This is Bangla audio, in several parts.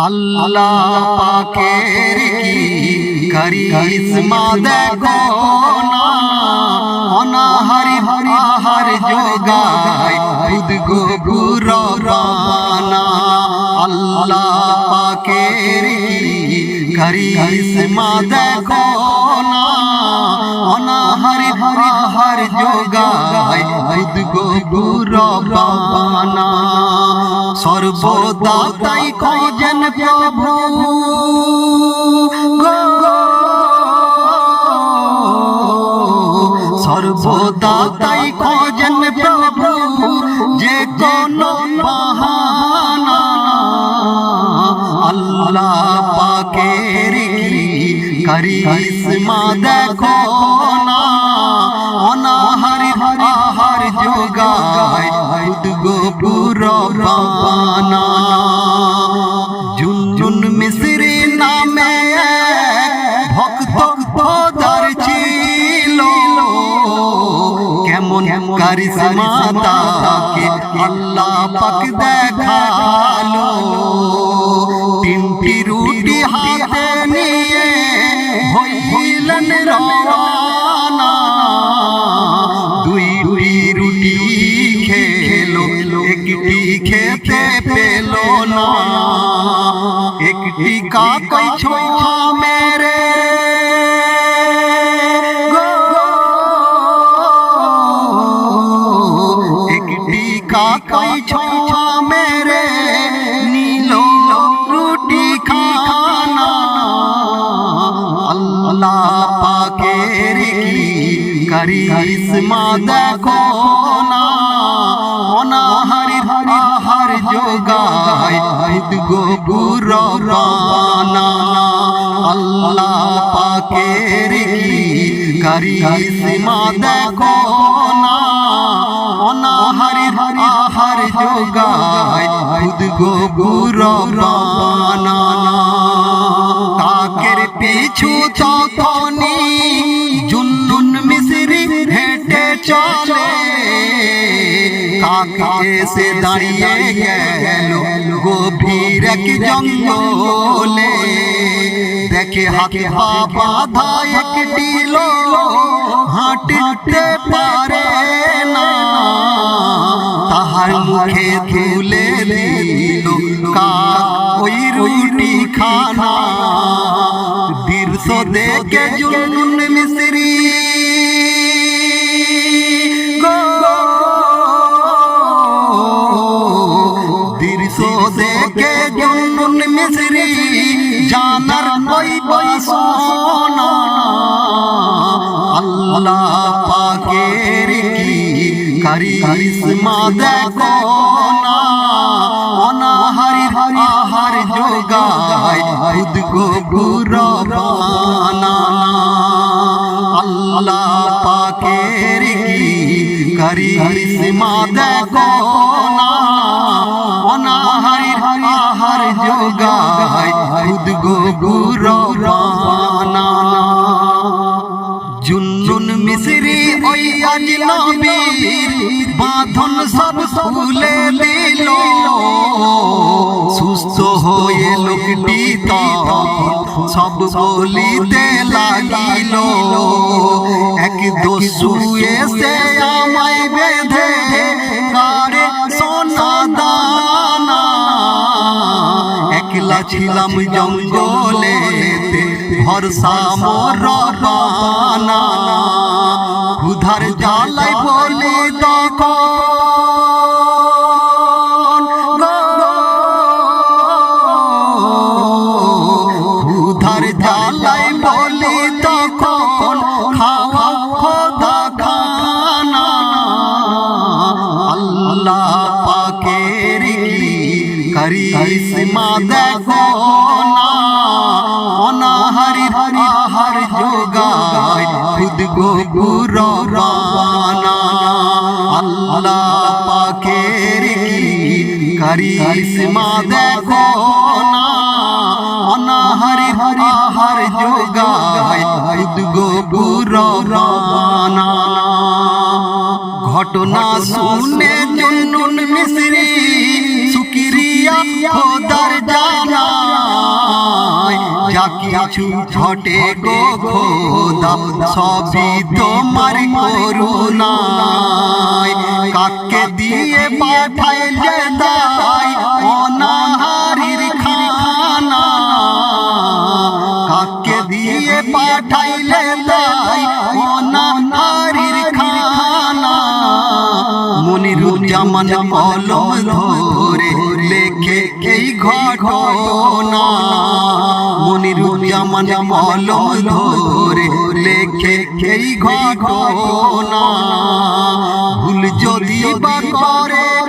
আল্লাহ পাকের কি করিশ্মা দেখো না? অনাহারি আহার যোগায় খুদ গো গুরবানা আল্লাহ পাকের কি করিশ্মা দেখো না? অনাহারি আহার যোগায় খুদ গো গুরবানা। সর্বদা তাই খোঁজেন প্রভু। সর্বদা তাই খোঁজেন প্রভু। যে কোন বাহানা। আল্লাহ পাকের কি করিশ্মা দেখো না। খুদ গো পুরবানা জুনজুন মিশ্রি নামে এক ভক্ত খোদার ছিল কেমন কারিশমা তাকে আল্লাহ পাক দেখাল পেল না একটি কাকাই ছোঁয়া মেরে একটি কাকাই ছোঁয়া মেরে নীল রুটি খানা আল্লাহ পাকের কি করিশ্মা দেখো না গো গুরবানা আল্লাহ পাকের কি করিশ্মা দেখো না। অনাহারি আহার যোগায় খুদ গো গুরবানা কাকের পিছু তখনি জুন্নুন মিশ্রি হেঁটে চলে। কাক এসে দাঁড়িয়ে গেল গভীর এক জঙ্গলে দেখে হাতে বাধা একটি লোক হাঁটতে পারে না তাহার মুখে তুলে দিল কাক ওই রুটি খানা দৃশ্য দেখে জুনুন মিশ্রি জানার বই সোনা আল্লাহ পাকের কি করিশ্মা দেখো না। অনাহারি আহার যোগায় খুদ গো গুরবানা আল্লাহ পাকের কি করিশ্মা দেখো না। গুরবানা জুন্নুন মিশ্রি ওই আজ নবীর বাঁধন সব খুলে দিল সুস্থ হয়ে লোকটি সব বলিতে লাগিল এক দস্যু এসে ছিলাম জঙ্গলেতে, ভরসা মোর বানা উধার জালাই বলি উধার জালাই বলি তখন, খাওয়া খোদা খানা। আল্লাহ করিশ্মা দেখো না, অনাহারি আহার যোগায় খুদ গো গুরবানা আল্লাহ পাকের কি করিশ্মা দেখো না, অনাহারি আহার যোগায় খুদ গো গুরবানা ঘটনা শুনে জন্নুন মিশ্রি খোদার জানা কিছু ঘটে গো খোদা, সবই তোমার করুণায়। কাকে দিয়ে পাঠাইলে দায় অনাহারির খানা। কাকে দিয়ে পাঠাইলে মনিরুজ্জামান কলম ধরে লেখে এই ঘটনা। মনিরুজ্জামান কলম ধরে লেখে এই ঘটনা। ভুল যদি বা করে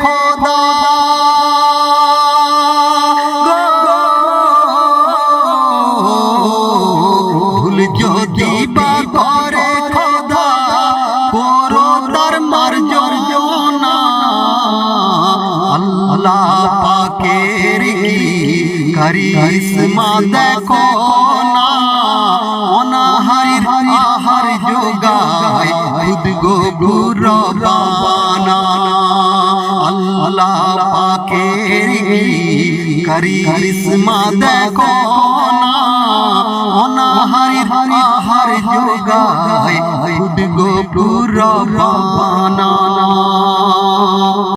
করিশ্মা দেখো না, অনাহারির আহার যোগায় খুদ গো গুরবানা আল্লাহ পাকের কি করিশ্মা দেখো না, অনাহারির আহার যোগায় খুদ গো গুরবানা